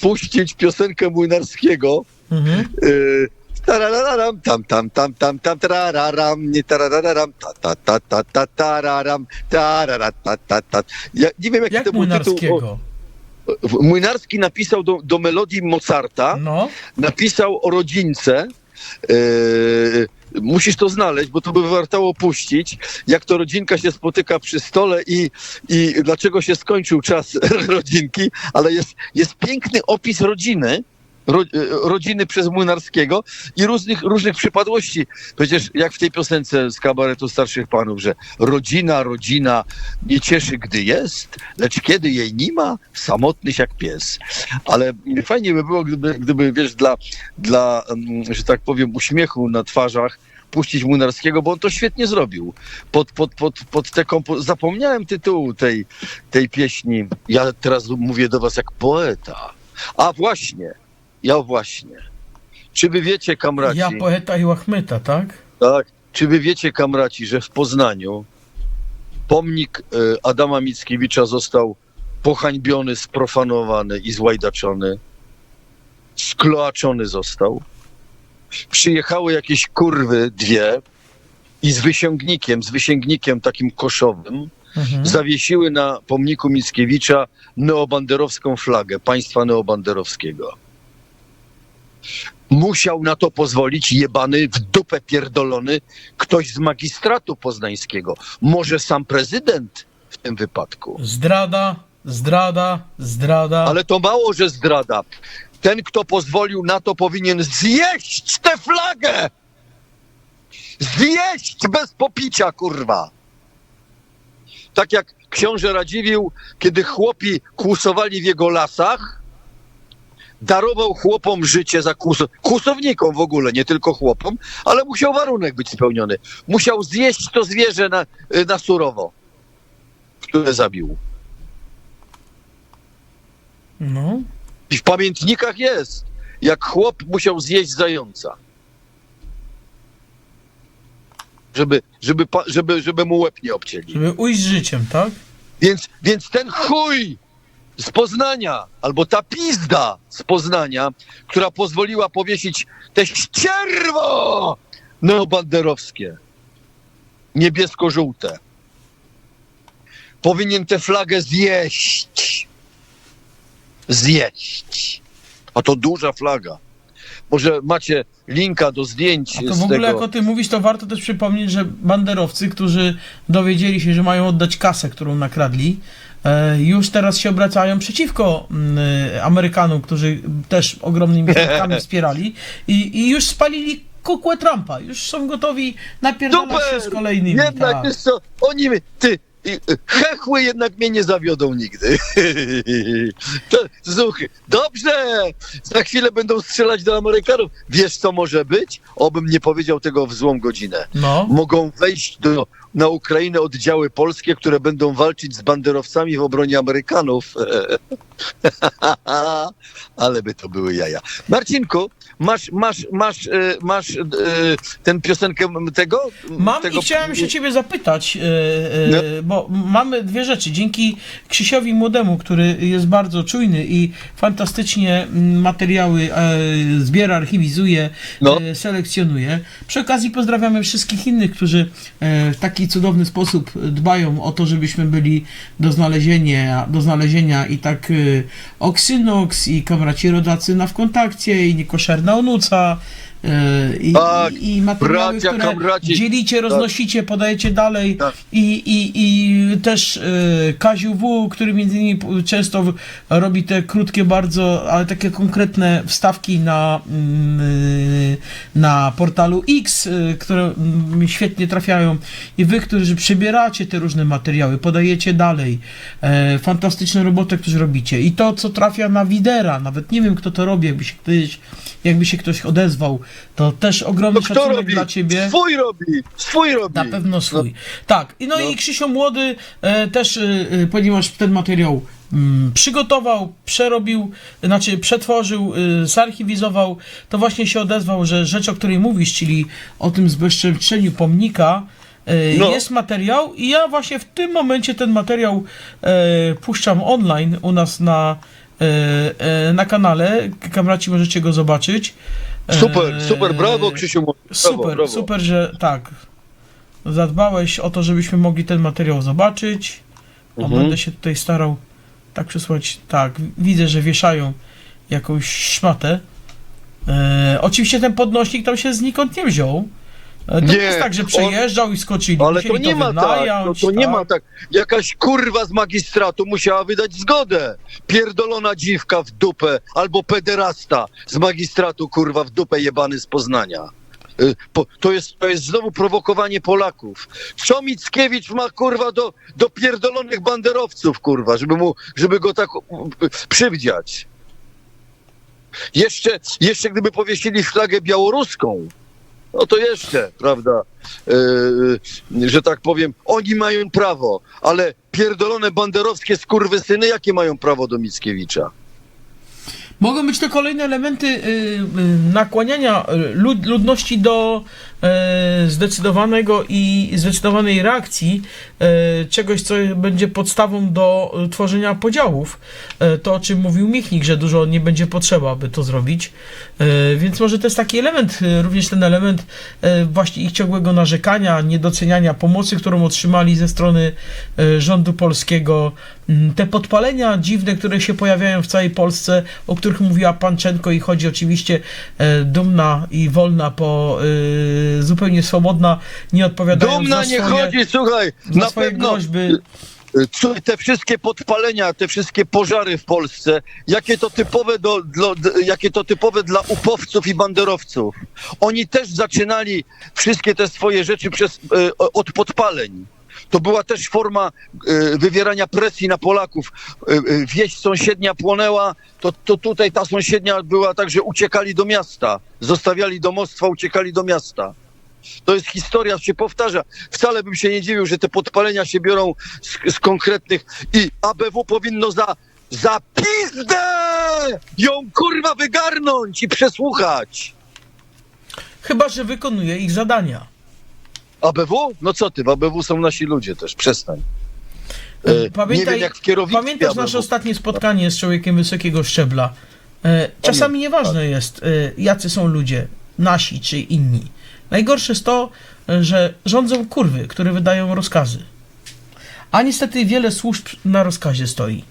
puścić piosenkę Młynarskiego. Mhm. Yy, tarararam, tam, tam, tam, tam, tam, tarararam, nie tarararam, ta, ta, ta, ta, ta, tararam, tarara, ta, ta, ta. Ja nie wiem, jaki Jak to był tytuł. O, Młynarski napisał do, do melodii Mozarta, No. napisał o rodzince. Yy, musisz to znaleźć, bo to by warto puścić, jak to rodzinka się spotyka przy stole i, i dlaczego się skończył czas rodzinki, ale jest, jest piękny opis rodziny, ro, rodziny przez Młynarskiego i różnych, różnych przypadłości. Przecież jak w tej piosence z kabaretu starszych panów, że rodzina, rodzina nie cieszy, gdy jest, lecz kiedy jej nie ma, samotny jak pies. Ale fajnie by było, gdyby, gdyby wiesz, dla, dla, mm, że tak powiem, uśmiechu na twarzach puścić Młynarskiego, bo on to świetnie zrobił. Pod, pod, pod, pod te kompo... Zapomniałem tytułu tej, tej pieśni. Ja teraz mówię do was jak poeta. A właśnie, ja właśnie. Czy wy wiecie, kamraci, Ja poeta i łachmyta, tak? tak? Czy wy wiecie, kamraci, że w Poznaniu pomnik e, Adama Mickiewicza został pohańbiony, sprofanowany i złajdaczony? Skloaczony został? Przyjechały jakieś kurwy, dwie, i z wysięgnikiem, z wysięgnikiem takim koszowym, Mhm. zawiesiły na pomniku Mickiewicza neobanderowską flagę państwa neobanderowskiego. Musiał na to pozwolić jebany w dupę pierdolony ktoś z magistratu poznańskiego. Może sam prezydent w tym wypadku. Zdrada, zdrada, zdrada. Ale to mało, że zdrada. Ten, kto pozwolił na to, powinien zjeść tę flagę! Zjeść bez popicia, kurwa! Tak jak książę Radziwiłł, kiedy chłopi kłusowali w jego lasach, darował chłopom życie za kłus... kłusownikom w ogóle, nie tylko chłopom, ale musiał warunek być spełniony. Musiał zjeść to zwierzę na, na surowo, które zabił. No. I w pamiętnikach jest, jak chłop musiał zjeść zająca. Żeby, żeby, żeby, żeby mu łeb nie obcięli. Żeby ujść z życiem, tak? Więc, więc ten chuj z Poznania, albo ta pizda z Poznania, która pozwoliła powiesić te ścierwo neobanderowskie, niebiesko-żółte, powinien tę flagę zjeść. Zjeść. A to duża flaga. Może macie linka do zdjęć A to w ogóle tego. jak o tym mówisz, to warto też przypomnieć, że banderowcy, którzy dowiedzieli się, że mają oddać kasę, którą nakradli, już teraz się obracają przeciwko mm, e, Amerykanom, którzy też ogromnymi środkami wspierali i, i już spalili kukłę Trumpa. Już są gotowi napierdalać się z kolejnymi. Jednak tak. wiesz co, oni, my- ty, hechły jednak mnie nie zawiodą nigdy. to, słuchaj, dobrze, za chwilę będą strzelać do Amerykanów. Wiesz co może być? Obym nie powiedział tego w złą godzinę. No. Mogą wejść do, na Ukrainę oddziały polskie, które będą walczyć z banderowcami w obronie Amerykanów. Ale by to były jaja. Marcinku, masz, masz, masz, e, masz e, ten piosenkę tego? Mam tego... i chciałem się ciebie zapytać, e, No. bo mamy dwie rzeczy. Dzięki Krzysiowi Młodemu, który jest bardzo czujny i fantastycznie mm, materiały zbiera, archiwizuje, No. selekcjonuje. Przy okazji pozdrawiamy wszystkich innych, którzy w taki cudowny sposób dbają o to, żebyśmy byli do znalezienia, do znalezienia i tak Oxynox i kamraci rodacy na w kontakcie i niekoszerna naunuca e, I, Tak, i, i materiały, bracia, które kamraci. dzielicie, roznosicie, podajecie dalej Tak. i, i, i też e, Kaziu W, który między innymi często robi te krótkie bardzo, ale takie konkretne wstawki na, y, na portalu X, y, które mm, świetnie trafiają i wy, którzy przybieracie te różne materiały, podajecie dalej. E, fantastyczną robotę, którzy robicie. I to, co trafia na Widera, nawet nie wiem, kto to robi, jakby się ktoś, jakby się ktoś odezwał, to też ogromny No szacunek robi? dla ciebie. Swój robi, swój robi. Na pewno swój. Tak, i no, No. i Krzysio Młody e, też, e, e, ponieważ ten materiał mm, przygotował, przerobił, znaczy przetworzył, e, zarchiwizował, to właśnie się odezwał, że rzecz, o której mówisz, czyli o tym zbezczeszczeniu pomnika, e, No. jest materiał i ja właśnie w tym momencie ten materiał e, puszczam online u nas na e, e, na kanale. Kamraci możecie go zobaczyć. Super, super, brawo Krzysiu. Brawo, Super, brawo. super, że tak. Zadbałeś o to, żebyśmy mogli ten materiał zobaczyć. A Mhm. Będę się tutaj starał tak przesłać. Tak, widzę, że wieszają jakąś szmatę. E, oczywiście ten podnośnik tam się znikąd nie wziął. To nie jest tak, że on- przejeżdżał i skoczyli. Ale to nie ma tak, no to nie tak. ma tak. Jakaś kurwa z magistratu musiała wydać zgodę. Pierdolona dziwka w dupę, albo pederasta z magistratu, kurwa, w dupę jebany z Poznania. Y, Po, to, jest, to jest znowu prowokowanie Polaków. Co Mickiewicz ma, kurwa, do, do pierdolonych banderowców, kurwa, żeby, mu, żeby go tak przywdziać. Jeszcze, jeszcze gdyby powiesili flagę białoruską, no to jeszcze, prawda, yy, że tak powiem, oni mają prawo, ale pierdolone banderowskie skurwysyny, jakie mają prawo do Mickiewicza? Mogą być to kolejne elementy y, y, nakłaniania y, lud, ludności do zdecydowanego i zdecydowanej reakcji, y, czegoś, co będzie podstawą do y, tworzenia podziałów. To, o czym mówił Michnik, że dużo nie będzie potrzeba, by to zrobić. Więc może to jest taki element, również ten element właśnie ich ciągłego narzekania, niedoceniania pomocy, którą otrzymali ze strony rządu polskiego, Mm, te podpalenia dziwne, które się pojawiają w całej Polsce, o których mówiła Panczenko i chodzi oczywiście e, dumna i wolna po e, zupełnie swobodna, nie odpowiadając Dumna nie swoje, chodzi, słuchaj, za na swoje pewno groźby. co- te wszystkie podpalenia, te wszystkie pożary w Polsce, jakie to typowe, do, dla, d- jakie to typowe dla upowców i banderowców. Oni też zaczynali wszystkie te swoje rzeczy przez, y, od podpaleń. To była też forma y, wywierania presji na Polaków. Y, y, wieś sąsiednia płonęła, to, to tutaj ta sąsiednia była tak, że uciekali do miasta. Zostawiali domostwa, uciekali do miasta. To jest historia, się powtarza. Wcale bym się nie dziwił, że te podpalenia się biorą z, z konkretnych i ABW powinno za, za pizdę ją kurwa wygarnąć i przesłuchać. Chyba, że wykonuje ich zadania. ABW? No co ty, w ABW są nasi ludzie też, przestań. E, Pamiętaj- nie wiem Pamiętasz ABW. nasze ostatnie spotkanie z człowiekiem wysokiego szczebla? E, czasami nieważne jest, e, jacy są ludzie, nasi czy inni. Najgorsze jest to, e, że rządzą kurwy, które wydają rozkazy. A niestety wiele służb na rozkazie stoi.